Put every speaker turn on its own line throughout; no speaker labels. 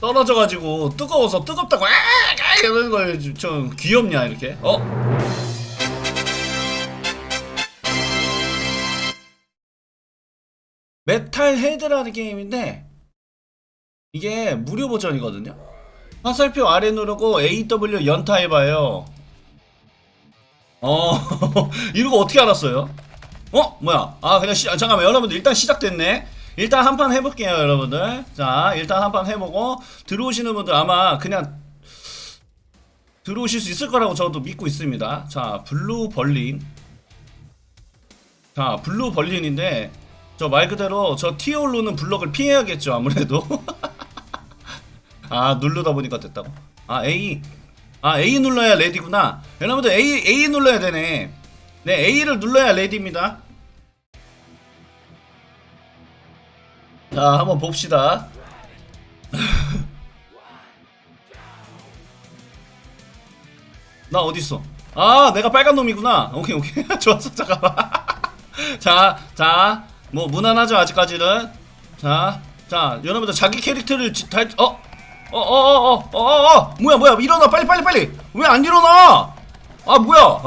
떨어져가지고 뜨거워서 뜨겁다고 아, 아 이러는 거예요. 좀 귀엽냐 이렇게? 어? 메탈 헤드라는 게임인데 이게 무료 버전이거든요. 화살표 아래 누르고 AW 연타 해봐요. 어 이거 어떻게 알았어요? 어 뭐야? 아 그냥 시, 아, 잠깐만 여러분들 일단 시작됐네. 일단 한 판 해볼게요 여러분들. 자 일단 한 판 해보고 들어오시는 분들 아마 그냥 들어오실 수 있을 거라고 저도 믿고 있습니다. 자 블루 벌린. 자 블루 벌린인데 저 말 그대로 저 티올로는 블럭을 피해야겠죠 아무래도. 아 누르다 보니까 됐다고. 아 A. 아 A 눌러야 레디구나. 여러분들 A A 눌러야 되네. 네 A를 눌러야 레디입니다. 자 한번 봅시다. 나 어딨어? 아 내가 빨간 놈이구나. 오케이 오케이. 좋았어 잠깐만. 자자 뭐 무난하죠 아직까지는? 자자 여러분들 자기 캐릭터를 다어어어어어어어? 어, 어, 어, 어, 어, 어, 어. 뭐야 뭐야 일어나 빨리 빨리 빨리. 왜 안 일어나? 아 뭐야?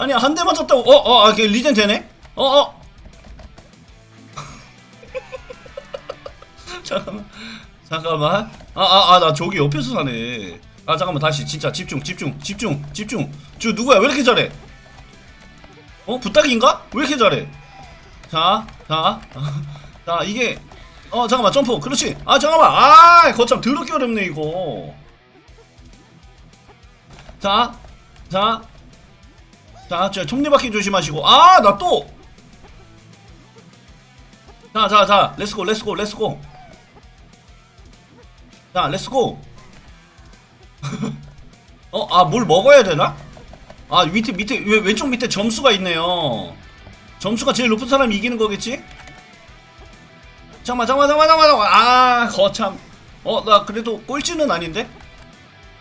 아니 한 대 맞았다고. 어, 어, 아, 그 리젠 되네. 어, 어. 잠깐만, 잠깐만. 아, 아, 아, 나 저기 옆에서 사네. 아, 잠깐만, 다시 진짜 집중, 집중, 집중, 집중. 저 누구야? 왜 이렇게 잘해? 어, 부탁인가? 왜 이렇게 잘해? 자, 자, 자, 이게, 어, 잠깐만, 점프. 그렇지. 아, 잠깐만. 아, 거참 더럽게 어렵네, 이거. 자, 자, 자, 저 톱니바퀴 조심하시고. 아, 나 또! 자, 자, 자, 렛츠고, 렛츠고, 렛츠고. 자, 렛츠고. 어, 아, 뭘 먹어야 되나? 아, 밑에, 밑에, 왜, 왼쪽 밑에 점수가 있네요. 점수가 제일 높은 사람이 이기는 거겠지? 잠깐만, 잠깐만, 잠깐만, 잠깐만. 아, 거참. 어, 나 그래도 꼴찌는 아닌데?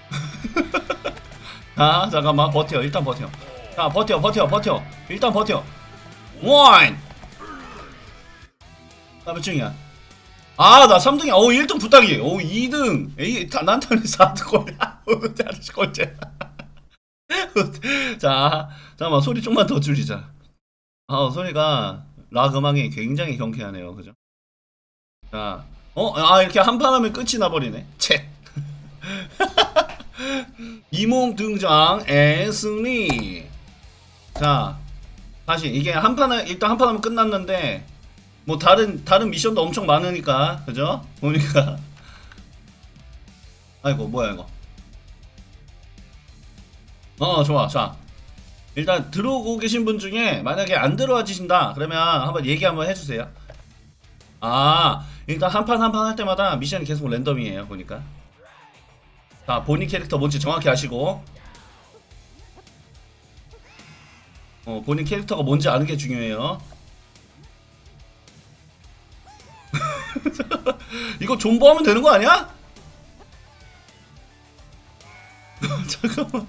자, 잠깐만, 버텨. 일단 버텨. 자, 버텨, 버텨, 버텨. 일단 버텨. 원! 나 몇 등이야? 아, 나 3등이야. 오, 1등 부탁이. 오, 2등. 에이, 다, 난타는 4등이야. 잘하시 꼴찌. 자, 잠깐만, 소리 좀만 더 줄이자. 아, 소리가 락 음악이 굉장히 경쾌하네요. 그죠? 자, 어, 아, 이렇게 한 판 하면 끝이 나버리네. 채. 이몽 등장, 에 승리. 자, 다시 이게 한 판은 일단 한 판 하면 끝났는데 뭐 다른 다른 미션도 엄청 많으니까 그죠? 보니까 아이고 뭐야 이거? 어 좋아 자 일단 들어오고 계신 분 중에 만약에 안 들어와지신다 그러면 한번 얘기 한번 해주세요. 아 일단 한 판 한 판 할 때마다 미션이 계속 랜덤이에요 보니까. 자 본인 캐릭터 뭔지 정확히 아시고 어, 본인 캐릭터가 뭔지 아는 게 중요해요. 이거 존버하면 되는 거 아니야?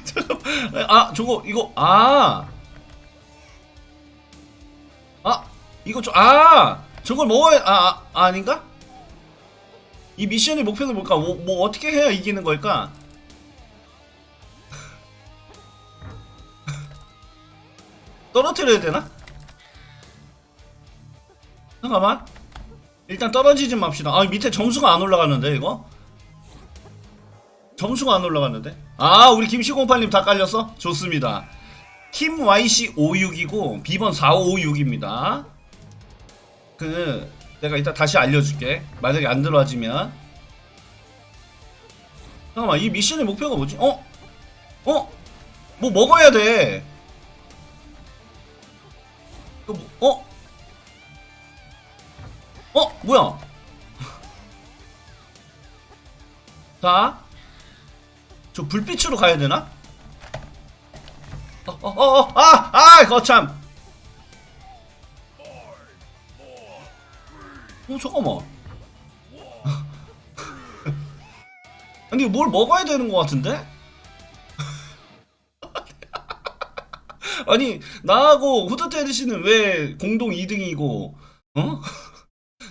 잠깐만. 아, 저거 이거 아. 아, 이거 좀 아, 저걸 먹어야 아, 아 아닌가? 이 미션의 목표는 뭘까? 뭐, 뭐 어떻게 해야 이기는 걸까? 떨어뜨려야 되나? 잠깐만. 일단 떨어지지 맙시다. 아, 밑에 점수가 안 올라가는데, 이거? 점수가 안 올라갔는데? 아, 우리 김시공팔님 다 깔렸어? 좋습니다. 킴 YC56이고, B번 4556입니다. 그, 내가 이따 다시 알려줄게. 만약에 안 들어와지면. 잠깐만, 이 미션의 목표가 뭐지? 어? 어? 뭐 먹어야 돼. 어? 뭐야? 자, 저 불빛으로 가야 되나? 어, 어, 어, 어, 아, 아, 거참. 어, 잠깐만. 아니, 뭘 먹어야 되는 것 같은데? 아니 나하고 후드테드 씨는 왜 공동 2등이고 어?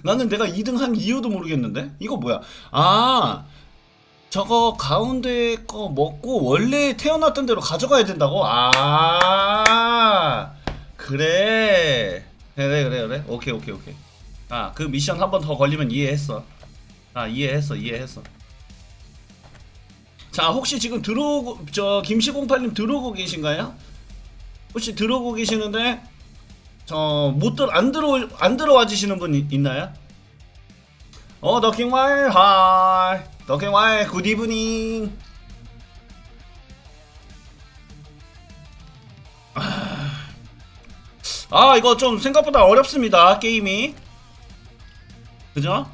나는 내가 2등 한 이유도 모르겠는데? 이거 뭐야? 아 저거 가운데 거 먹고 원래 태어났던 대로 가져가야 된다고? 아 그래. 그래 그래 그래 오케이 오케이 오케이. 아 그 미션 한 번 더 걸리면 이해했어. 아 이해했어 이해했어. 자 혹시 지금 들어오고 저 김시공팔님 들어오고 계신가요? 혹시 들어오고 계시는데 저못들안 들어 안 들어와 주시는 분 있- 있나요? 어 더킹와이 하이 더킹와이 굿 이브닝 아 이거 좀 생각보다 어렵습니다 게임이 그죠?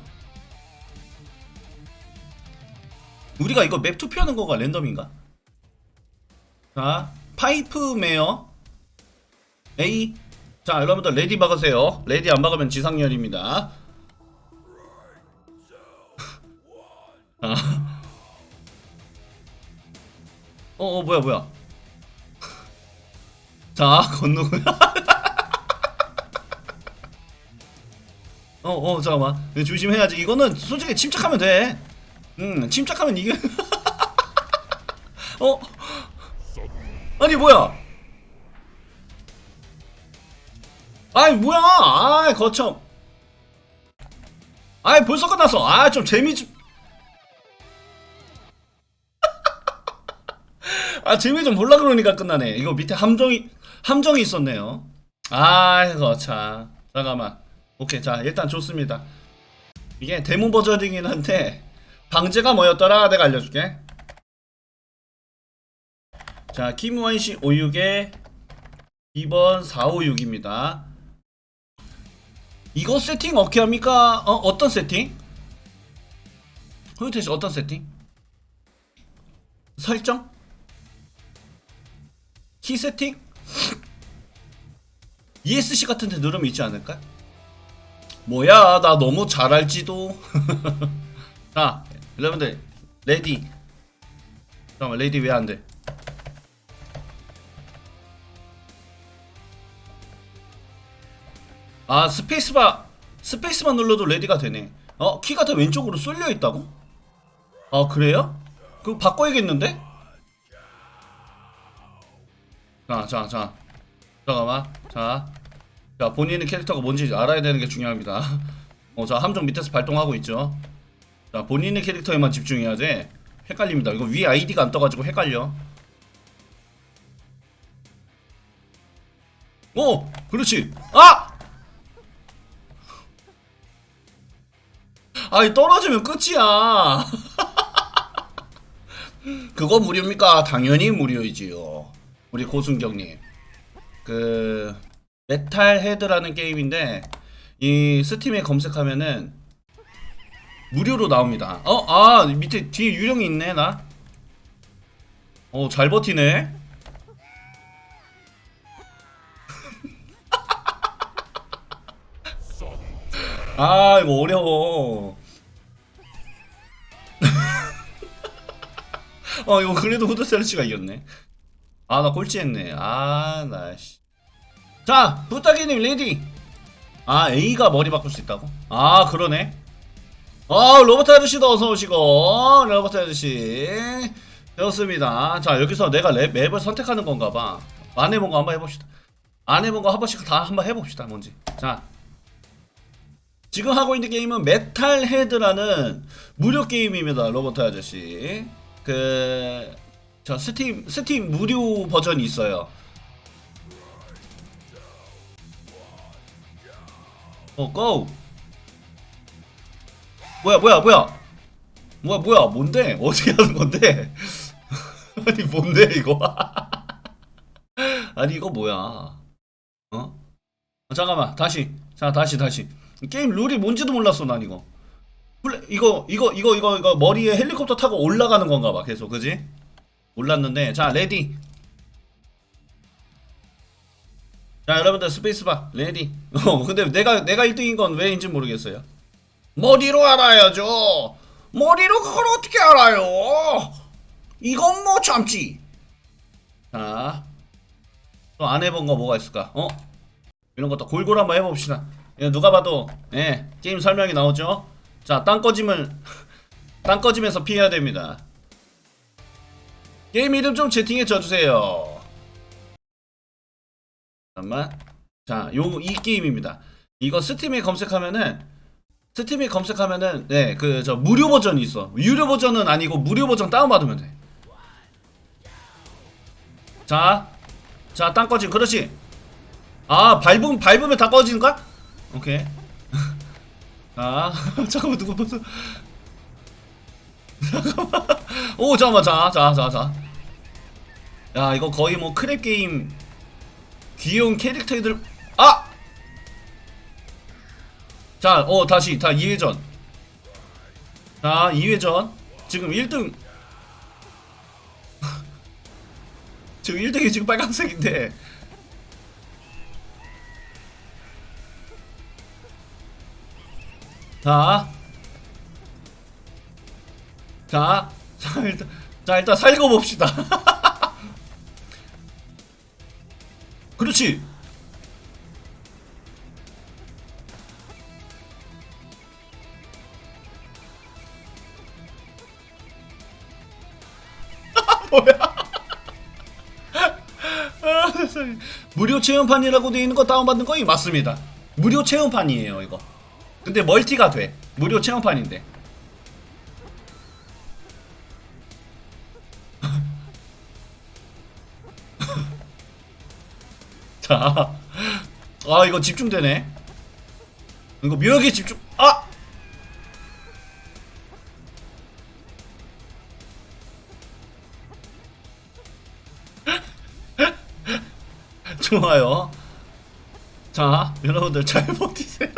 우리가 이거 맵 투표하는 거가 랜덤인가? 자, 파이프 메어 A. 자, 여러분들 레디 박으세요. 레디 안 박으면 지상렬입니다. 자. 어, 어, 뭐야, 뭐야. 자, 건너고요. 어, 어, 잠깐만. 조심해야지. 이거는 솔직히 침착하면 돼. 음, 침착하면 이게. 어? 아니, 뭐야? 아이, 뭐야? 아이, 거참. 아이, 벌써 끝났어. 아, 좀 재미 좀. 아, 재미 좀 몰라 그러니까 끝나네. 이거 밑에 함정이, 함정이 있었네요. 아이고, 참. 잠깐만. 오케이, 자, 일단 좋습니다. 이게 데모 버전이긴 한데, 방제가 뭐였더라? 내가 알려줄게. 자, 김원씨 56에 2번 456입니다. 이거 세팅 어떻게 합니까? 어, 어떤 세팅? 호유태씨 어떤 세팅? 설정? 키 세팅? ESC 같은 데 누르면 있지 않을까? 뭐야, 나 너무 잘 알지도. 자, 여러분들, 레디. 잠깐만, 레디 왜 안 돼? 아, 스페이스바, 스페이스바 눌러도 레디가 되네. 어, 키가 다 왼쪽으로 쏠려 있다고? 아, 그래요? 그거 바꿔야겠는데? 자, 자, 자. 잠깐만. 자. 자, 본인의 캐릭터가 뭔지 알아야 되는 게 중요합니다. 어, 자, 함정 밑에서 발동하고 있죠. 자, 본인의 캐릭터에만 집중해야 돼. 헷갈립니다. 이거 위 아이디가 안 떠가지고 헷갈려. 오! 그렇지! 아! 아니, 떨어지면 끝이야. 그거 무료입니까? 당연히 무료이지요. 우리 고순경님. 그, 메탈 헤드라는 게임인데, 이 스팀에 검색하면은, 무료로 나옵니다. 어, 아, 밑에 뒤에 유령이 있네, 나. 어, 잘 버티네. 아, 이거 어려워. 어, 이거 그래도 후드셀치가 이겼네. 아, 나 꼴찌했네. 아, 나, 씨. 자, 부탁이님, 레디. 아, A가 머리 바꿀 수 있다고? 아, 그러네. 아, 로버트 아저씨도 어서 오시고, 로버트 아저씨. 좋습니다. 자, 여기서 내가 랩, 맵을 선택하는 건가 봐. 안 해본 거 한번 해봅시다. 안 해본 거 한 번씩 다 한번 해봅시다, 뭔지. 자. 지금 하고 있는 게임은 메탈 헤드라는 무료 게임입니다, 로버트 아저씨. 그, 저 스팀, 스팀 무료 버전이 있어요. 어, 고! 뭐야, 뭐야, 뭐야! 뭐야, 뭐야, 뭔데? 어떻게 하는 건데? 아니, 뭔데, 이거? 아니, 이거 뭐야? 어? 어, 잠깐만, 다시. 자, 다시, 다시. 게임 룰이 뭔지도 몰랐어, 난 이거. 이거, 이거, 이거, 이거, 이거, 머리에 헬리콥터 타고 올라가는 건가 봐, 계속, 그지? 몰랐는데, 자, 레디. 자, 여러분들 스페이스바, 레디. 어, 근데 내가, 내가 1등인 건 왜인지 모르겠어요. 머리로 알아야죠. 머리로 그걸 어떻게 알아요? 이건 뭐 참지. 자, 또 안 해본 거 뭐가 있을까? 어? 이런 것도 골고루 한번 해봅시다. 예, 누가 봐도 예, 게임 설명이 나오죠. 자, 땅 꺼짐을 땅 꺼짐에서 피해야 됩니다. 게임 이름 좀 채팅에 쳐주세요. 잠깐만. 자, 요 이 게임입니다. 이거 스팀에 검색하면은 스팀에 검색하면은 네, 그 저 무료 버전이 있어. 유료 버전은 아니고 무료 버전 다운 받으면 돼. 자, 자, 땅 꺼짐, 그렇지. 아, 밟으면 밟으면 다 꺼지는가? 오케이. 아, 잠깐만 누구 봤어? 잠깐만. 오, 잠깐만, 자, 자, 자, 자. 야, 이거 거의 뭐 크랩 게임 귀여운 캐릭터들. 아! 자, 어, 다시, 다 2회전. 자, 2회전. 지금 1등. 지금 1등이 지금 빨간색인데. 자. 자. 자, 일단, 자, 일단 살고 봅시다. 그렇지. 뭐야? 아. 무료 체험판이라고 되어 있는 거 다운받는 거이 맞습니다. 무료 체험판이에요, 이거. 근데 멀티가 돼. 무료 체험판인데. 자. 아, 이거 집중되네. 이거 묘하게 집중. 아! 좋아요. 자, 여러분들 잘 버티세요.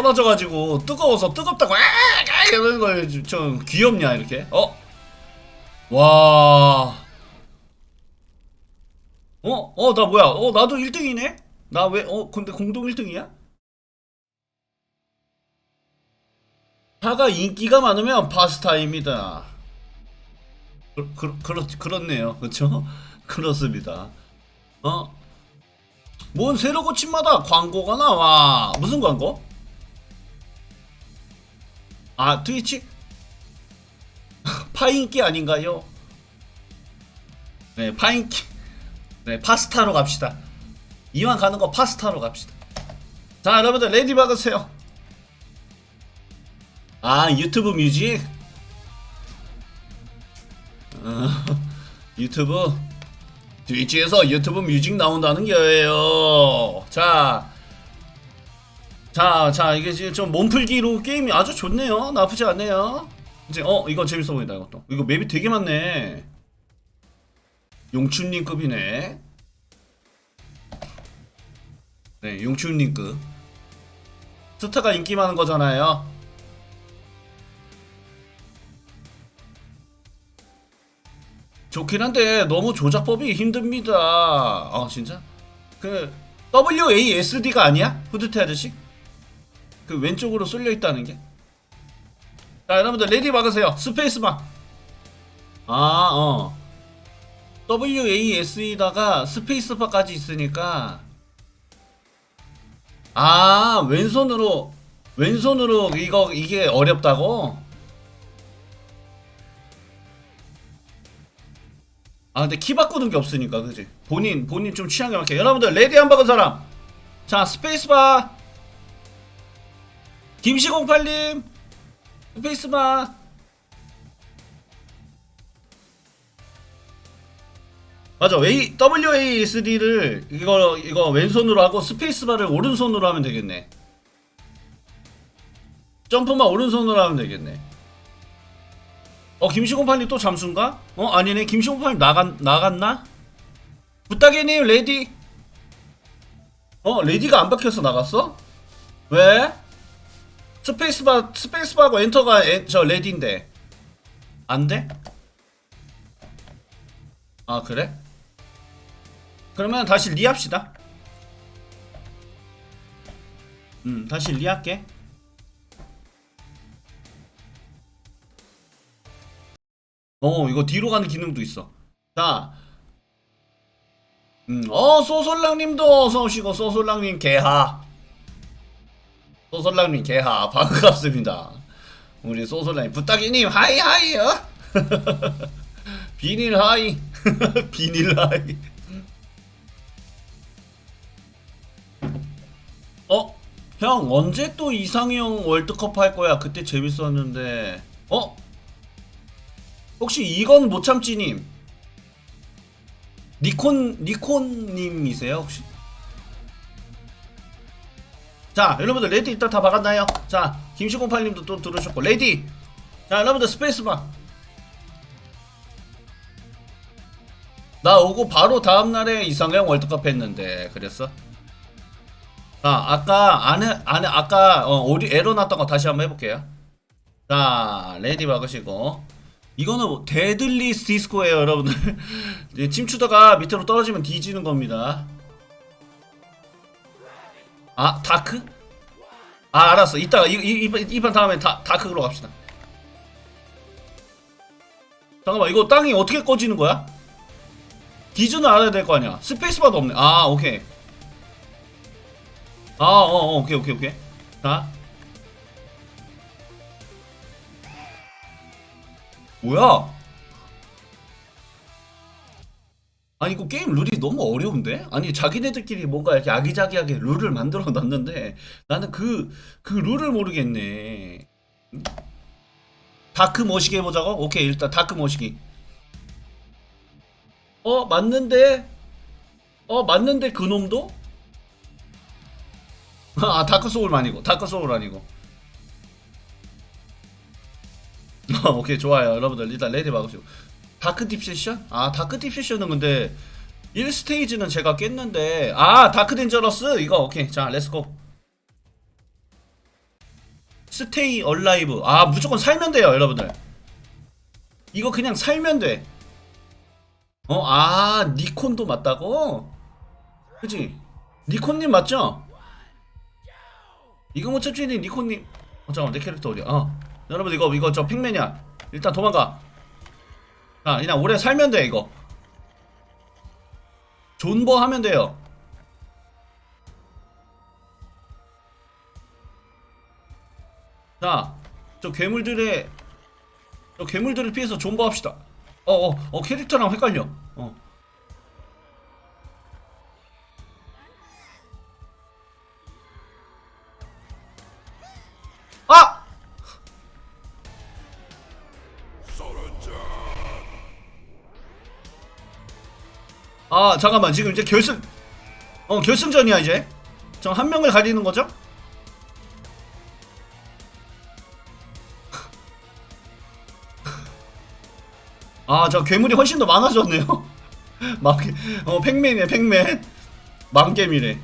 떨어져가지고 뜨거워서 뜨겁다고 아, 아, 이러는 거예요. 좀 귀엽냐 이렇게? 어? 와. 어? 어, 나 뭐야? 어, 나도 1등이네? 나 왜, 어, 근데 공동 1등이야? 파가 인기가 많으면 파스타입니다. 그, 그, 그렇, 그렇네요. 그쵸? 그렇습니다. 어? 뭔 새로 고침마다 광고가 나와. 무슨 광고? 아, 트위치? 파인기 아닌가요? 네, 파인기. 네, 파스타로 갑시다. 이왕 가는 거 파스타로 갑시다. 자, 여러분들 레디 박으세요. 아, 유튜브 뮤직? 어, 유튜브? 트위치에서 유튜브 뮤직 나온다는 거예요. 자, 자, 자, 이게 지금 좀 몸풀기로 게임이 아주 좋네요. 나쁘지 않네요. 이제, 어, 이거 재밌어 보인다, 이것도. 이거 맵이 되게 많네. 용춘님급이네. 네, 용춘님급. 스타가 인기 많은 거잖아요. 좋긴 한데 너무 조작법이 힘듭니다. 아 진짜? 그 WASD가 아니야? 후드티 아저씨? 그 왼쪽으로 쏠려 있다는 게. 자 여러분들 레디 박으세요. 스페이스바. 아 어. WASE다가 스페이스바까지 있으니까 아 왼손으로 왼손으로 이거 이게 어렵다고? 아 근데 키 바꾸는 게 없으니까 그지 본인 본인 좀 취향에 맞게 여러분들 레디 한 박은 사람 자 스페이스바 김시공팔님 스페이스바 맞아 A, WASD를 이거 이거 왼손으로 하고 스페이스바를 오른손으로 하면 되겠네 점프만 오른손으로 하면 되겠네 어 김시공팔님 또 잠수인가? 어 아니네 김시공팔님 나간 나갔나? 부탁이님 레디 어 레디가 안 박혀서 나갔어? 왜? 스페이스바 스페이스바하고 엔터가 엔, 저 레디인데. 안 돼? 아 그래? 그러면 다시 리 합시다. 음 다시 리 할게. 어 이거 뒤로 가는 기능도 있어. 자. 음, 어 소솔랑님도 어서 오시고 소솔랑님 개하 소솔랑님 개하 반갑습니다 우리 소솔랑님 부탁이님 하이 하이요 비닐 하이 비닐 하이 어? 형 언제 또 이상형 월드컵 할 거야? 그때 재밌었는데 어? 혹시 이건 못 참지님 니콘 니콘님이세요 혹시? 자 여러분들 레디 일단 다 박았나요? 자 김시공팔님도 또 들으셨고 레디! 자 여러분들 스페이스바. 나 오고 바로 다음날에 이상형 월드컵 했는데 그랬어? 자 아까 안에 안에 아까 어, 오리 에러 났던 거 다시 한번 해볼게요. 자 레디 박으시고. 이거는 뭐 데들리 디스코예요 여러분들. 침추다가 밑으로 떨어지면 뒤지는 겁니다 아 다크? 아 알았어. 이따가 이, 이, 이판, 이판 다음에 다, 다크로 갑시다. 잠깐만 이거 땅이 어떻게 꺼지는 거야? 기준을 알아야 될 거 아니야. 스페이스바도 없네. 아 오케이. 아 어, 어 오케이 오케이 오케이. 자. 뭐야? 아니 이거 게임 룰이 너무 어려운데? 아니 자기네들끼리 뭔가 이렇게 아기자기하게 룰을 만들어 놨는데 나는 그 그 룰을 모르겠네. 다크 머시기 해보자고? 오케이 일단 다크 머시기. 어 맞는데? 어 맞는데 그 놈도? 아 다크 소울 아니고 다크 소울 아니고. 어, 오케이 좋아요 여러분들 일단 레디 막으시고 다크 딥 세션? 아 다크 딥 세션은 근데 1스테이지는 제가 깼는데 아 다크 덴저러스 이거 오케이 자 렛츠고 스테이 얼라이브 아 무조건 살면 돼요 여러분들 이거 그냥 살면 돼 어? 아 니콘도 맞다고? 그치? 니콘님 맞죠? 이거 못 찾지니 니콘님 어 잠깐만 내 캐릭터 어디야 어 여러분 이거 이거 저 팩맨이야 일단 도망가 자 그냥 오래 살면 돼 이거. 존버 하면 돼요. 자 저 괴물들의 저 괴물들을 피해서 존버 합시다. 어어 어, 캐릭터랑 헷갈려. 어 아 잠깐만. 지금 이제 결승 어 결승전이야 이제. 저 한 명을 가리는 거죠? 아 저 괴물이 훨씬 더 많아졌네요. 막어 팩맨이네 팩맨. 망개미래.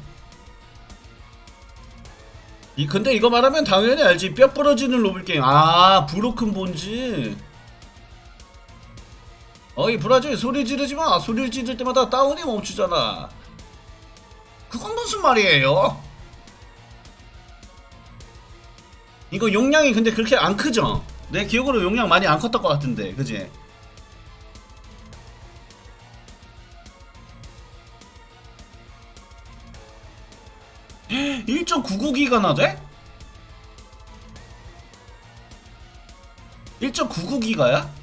이 근데 이거 말하면 당연히 알지. 뼈 부러지는 로블 게임. 아 브로큰 본즈 어이 브라질 소리 지르지 마. 소리를 지를 때마다 다운이 멈추잖아. 그건 무슨 말이에요? 이거 용량이 근데 그렇게 안 크죠? 내 기억으로 용량 많이 안 컸던 것 같은데, 그지? (1.99기가나 돼) 1.99기가야?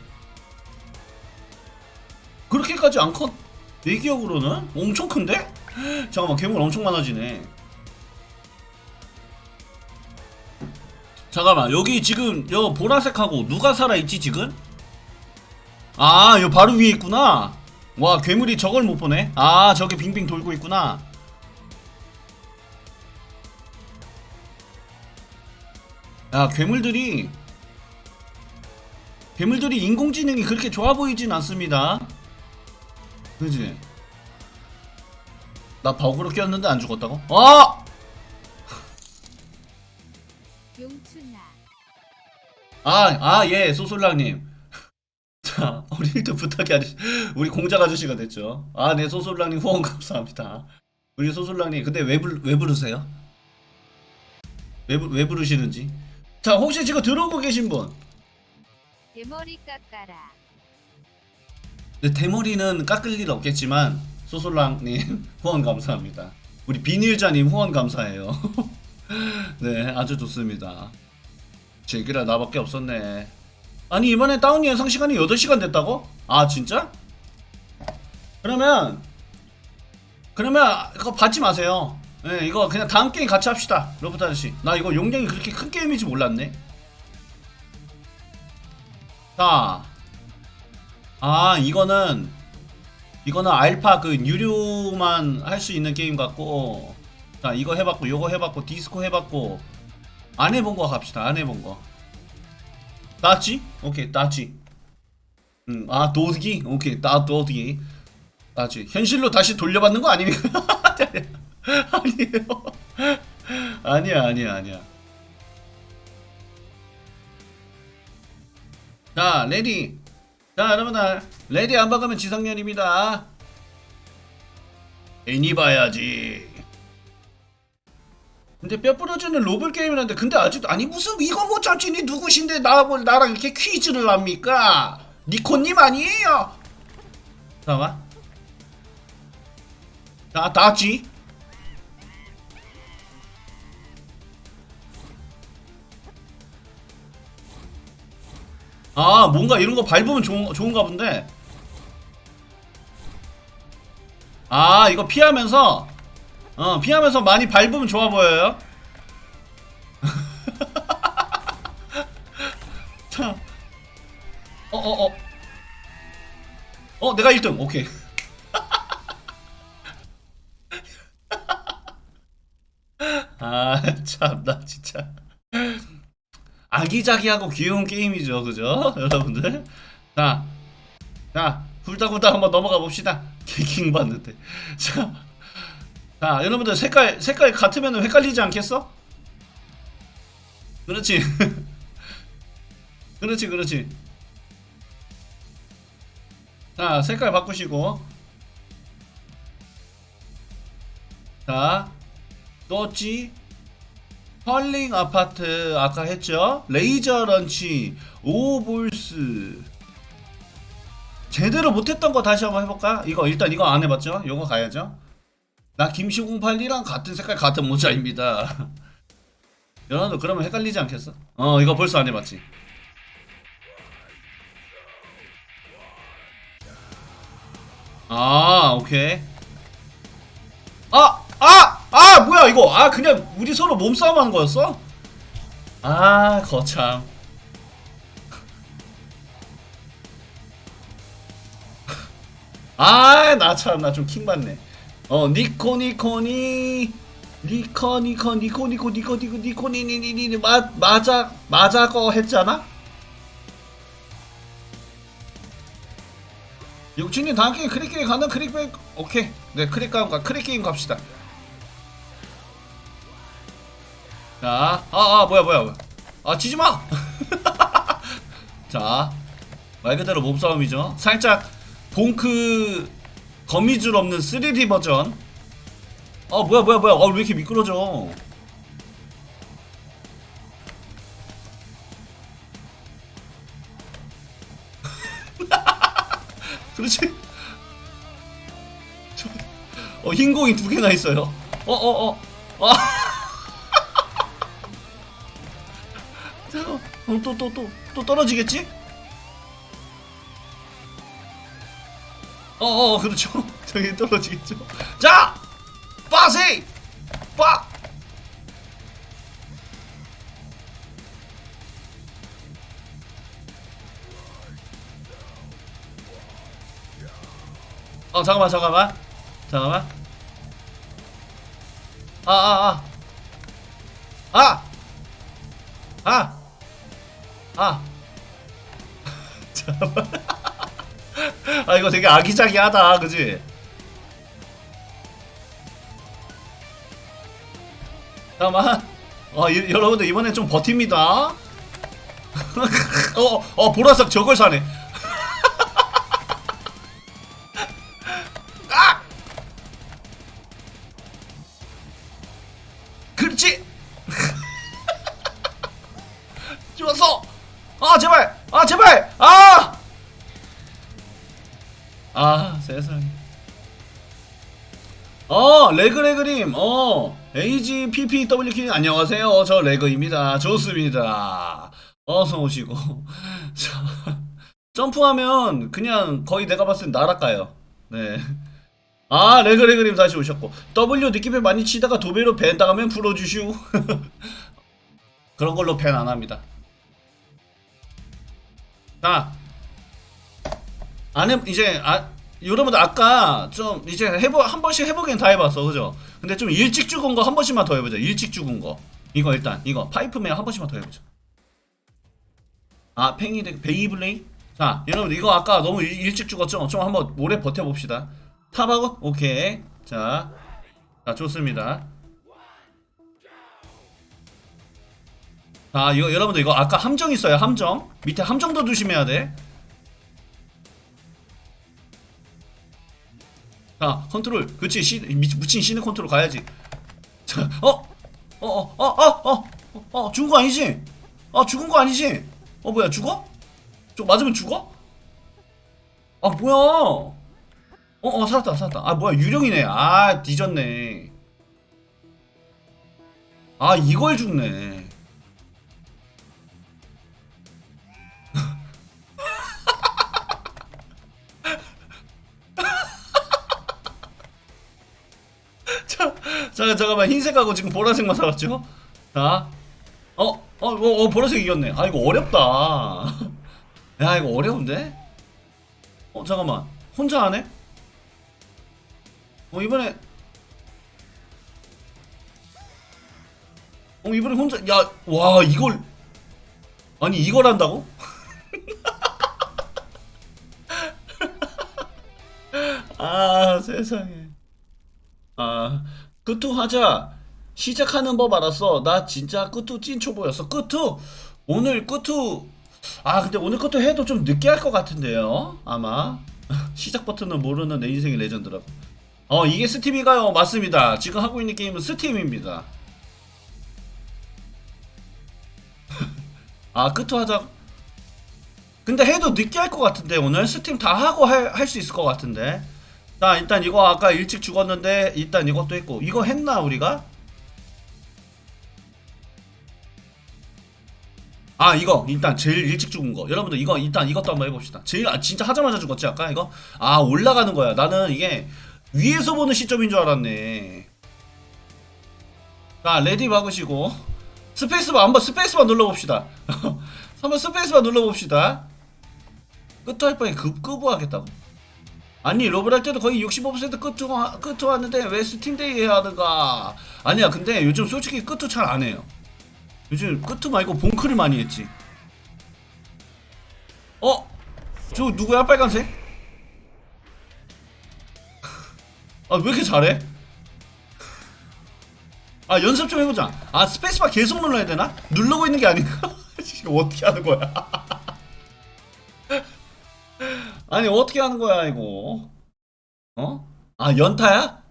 그렇게까지 안 컸. 내 기억으로는 엄청 큰데? 잠깐만 괴물 엄청 많아지네. 잠깐만 여기 지금 여 보라색하고 누가 살아있지 지금? 아, 여 바로 위에 있구나. 와 괴물이 저걸 못 보네. 아, 저게 빙빙 돌고 있구나. 야 괴물들이 괴물들이 인공지능이 그렇게 좋아 보이진 않습니다. 그지? 나 버그로 꼈는데 안 죽었다고? 어!
용춘아
아, 아, 예, 소솔랑님. 자, 우리 1등 부탁이 아저씨, 우리 공작 아저씨가 됐죠. 아, 네, 소솔랑님 후원 감사합니다. 우리 소솔랑님, 근데 왜, 부르, 왜 부르세요? 왜, 부- 왜 부르시는지? 자, 혹시 지금 들어오고 계신 분?
대머리 깎아라
근데 대머리는 깎을 일 없겠지만 소솔랑님 후원 감사합니다. 우리 비닐자님 후원 감사해요. 네, 아주 좋습니다. 제기라 나밖에 없었네. 아니 이번에 다운 예상 시간이 8시간 됐다고? 아 진짜? 그러면 그러면 그거 받지 마세요. 네, 이거 그냥 다음 게임 같이 합시다. 로봇 아저씨. 나 이거 용량이 그렇게 큰 게임인지 몰랐네. 자. 아, 이거는 이거는 알파 그 유료만 할 수 있는 게임 같고 자, 이거 해 봤고 요거 해 봤고 디스코 해 봤고 안 해본 거 갑시다. 안 해본 거. 따지? 오케이, 따지. 음, 아, 도드기? 오케이, 따 도드기. 따지. 현실로 다시 돌려받는 거 아닙니까? 아니에요. 아니야, 아니야, 아니야. 자, 레디. 자, 여러분들. 레디 안 박으면 지상렬입니다. 애니 봐야지. 근데 뼈 부러지는 로블 게임이라는데 근데 아직도 아니 무슨 이거 못 참지 니 누구신데 나하고 나랑 이렇게 퀴즈를 합니까? 니코님 아니에요? 잠깐만 자 다지 아 뭔가 이런 거 밟으면 좋은, 좋은가 본데. 아 이거 피하면서 어 피하면서 많이 밟으면 좋아 보여요? 자 어어어. 어, 어, 내가 1등. 오케이. 아 참 나 진짜 아기자기하고 귀여운 게임이죠. 그죠? 여러분들? 자, 자 훌다훌다 한번 넘어가 봅시다. 개킹 받는데. 자, 자 여러분들 색깔 색깔 같으면 헷갈리지 않겠어? 그렇지. 그렇지 그렇지. 자 색깔 바꾸시고. 자 또지 펄링 아파트 아까 했죠? 레이저 런치 오볼스. 제대로 못했던 거 다시 한번 해볼까? 이거 일단 이거 안 해봤죠? 이거 가야죠? 나 김시공팔리랑 같은 색깔 같은 모자입니다. 여러분들 그러면 헷갈리지 않겠어? 어 이거 벌써 안 해봤지. 아 오케이. 아! 아! 아 뭐야 이거 아 그냥 우리 서로 몸싸움 하는 거였어? 아 거참 아 나 참 나 좀 킹받네 어 니코 니코니 니코 니코 니코 니코 니코 니코 니코 니니니니 마 맞아 맞아 거 했잖아? 육진님 다음 게임 크릭 게임 가는 크릭백 오케이 네 크릭 가 크릭 게임 갑시다 자, 아, 아, 뭐야, 뭐야, 뭐야. 아, 치지 마! 자, 말 그대로 몸싸움이죠. 살짝, 봉크, 거미줄 없는 3D 버전. 아, 뭐야, 뭐야, 뭐야. 아, 왜 이렇게 미끄러져. 그렇지? 저- 어, 흰 공이 두 개나 있어요. 어, 어, 어. 아. 어, 또, 또, 또, 또 떨어지겠지? 어, 어, 그렇죠. 저기 떨어지겠죠. 자! 빠세! 빠! 어, 잠깐만, 잠깐만. 잠깐만. 아, 아, 아. 아! 아! 아! 잠깐만. 아, 이거 되게 아기자기하다, 그지? 잠깐만. 어, 이- 여러분들, 이번엔 좀 버팁니다. 어, 어, 보라색 저걸 사네. 세상에 어 레그레그님. 어 AGPPWK 안녕하세요. 저 레그입니다. 좋습니다. 어서 오시고. 자 점프하면 그냥 거의 내가 봤을 땐 날아가요. 네 아 레그레그님 다시 오셨고. W 느낌에 많이 치다가 도배로 밴 당하면 풀어주시오. 그런 걸로 밴 안 합니다. 자 안해 이제 아 여러분들 아까 좀 이제 해보 한 번씩 해보긴 다 해봤어. 그죠? 근데 좀 일찍 죽은 거 한 번씩만 더 해보자. 일찍 죽은 거. 이거 일단 이거. 파이프맨 한 번씩만 더 해보자. 아 팽이 베이블레이? 자 여러분 이거 아까 너무 일, 일찍 죽었죠? 좀 한번 오래 버텨봅시다. 탑하고? 오케이. 자, 자 좋습니다. 자 이거 여러분들 이거 아까 함정 있어요 함정? 밑에 함정도 조심해야 돼 자, 컨트롤. 그치, 시, 미, 묻힌 시는 컨트롤 가야지. 자, 어? 어, 어, 어, 어, 어, 어, 어, 죽은 거 아니지? 아, 죽은 거 아니지? 어, 뭐야, 죽어? 저 맞으면 죽어? 아, 뭐야? 어, 어, 살았다, 살았다. 아, 뭐야, 유령이네. 아, 뒤졌네. 아, 이걸 죽네. 자, 자, 잠깐만 흰색하고 지금 보라색만 살았죠? 자, 어, 어, 어, 어 보라색 이겼네. 아 이거 어렵다. 야 이거 어려운데? 어 잠깐만 혼자 하네? 어 이번에 어 이번에 혼자 야 와 이걸 아니 이걸 한다고? 아 세상에. 아, 끄투 하자. 시작하는 법 알았어. 나 진짜 끄투 찐 초보였어. 끄투! 오늘 끄투, 아, 근데 오늘 끄투 해도 좀 늦게 할 것 같은데요? 아마. 시작 버튼을 모르는 내 인생의 레전드라고. 어, 이게 스팀인가요? 맞습니다. 지금 하고 있는 게임은 스팀입니다. 아, 끄투 하자. 근데 해도 늦게 할 것 같은데, 오늘? 스팀 다 하고 할 수 있을 것 같은데. 자 일단 이거 아까 일찍 죽었는데 일단 이것도 했고. 이거 했나 우리가? 아 이거. 일단 제일 일찍 죽은 거. 여러분들 이거 일단 이것도 한번 해봅시다. 제일 아, 진짜 하자마자 죽었지 아까 이거? 아 올라가는 거야. 나는 이게 위에서 보는 시점인 줄 알았네. 자 레디 박으시고. 스페이스바 한번 스페이스바 눌러봅시다. 한번 스페이스바 눌러봅시다. 끝할 바에 급 급부 하겠다고 아니 로블 할 때도 거의 65% 끝투 끝투 왔는데 왜 스팀데이 해야 하는가? 아니야 근데 요즘 솔직히 끝투 잘 안 해요. 요즘 끝투 말고 봉크를 많이 했지. 어? 저 누구야 빨간색? 아 왜 이렇게 잘해? 아 연습 좀 해보자. 아 스페이스바 계속 눌러야 되나? 누르고 있는 게 아닌가? 이거 어떻게 하는 거야? 아니 어떻게 하는 거야 이거? 어? 아 연타야?